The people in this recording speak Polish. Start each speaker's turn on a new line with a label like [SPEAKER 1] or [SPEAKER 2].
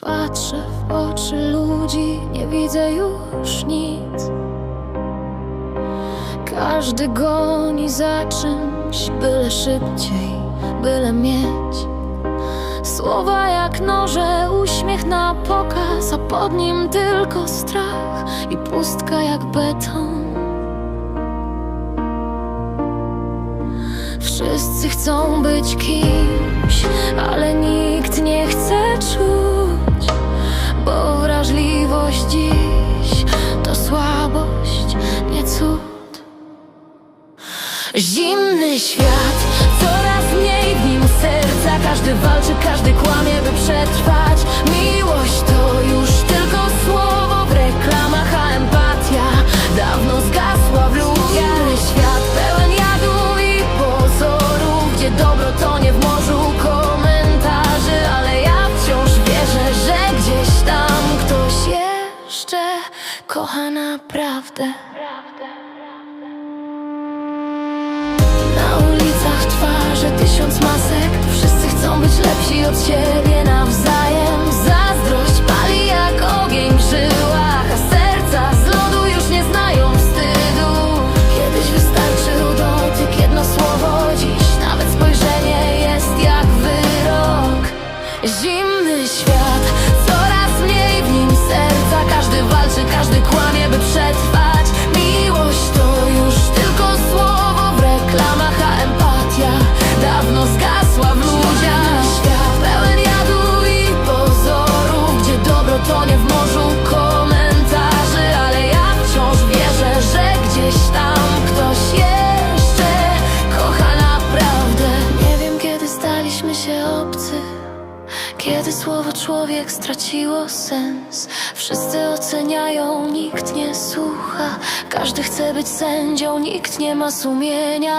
[SPEAKER 1] Patrzę w oczy ludzi, nie widzę już nic. Każdy goni za czymś, byle szybciej, byle mieć. Słowa jak noże, uśmiech na pokaz, a pod nim tylko strach i pustka jak beton. Wszyscy chcą być kimś, ale nikt nie chce czuć, Zimny świat, coraz mniej w nim serca. Każdy walczy, każdy kłamie, by przetrwać. Miłość to już tylko słowo w reklamach A empatia dawno zgasła w ludziach. Świat pełen jadu i pozorów Gdzie dobro tonie w morzu. Komentarzy Ale ja wciąż wierzę, że gdzieś tam ktoś jeszcze kocha naprawdę twarze tysiąc masek. Wszyscy chcą być lepsi od siebie nawzajem. Zazdrość pali jak ogień w żyłach. A serca z lodu już nie znają wstydu. Kiedyś wystarczył dotyk, jedno słowo. Dziś nawet spojrzenie jest jak wyrok. Zimny kiedy słowo człowiek straciło sens Wszyscy oceniają, nikt nie słucha. Każdy chce być sędzią, nikt nie ma sumienia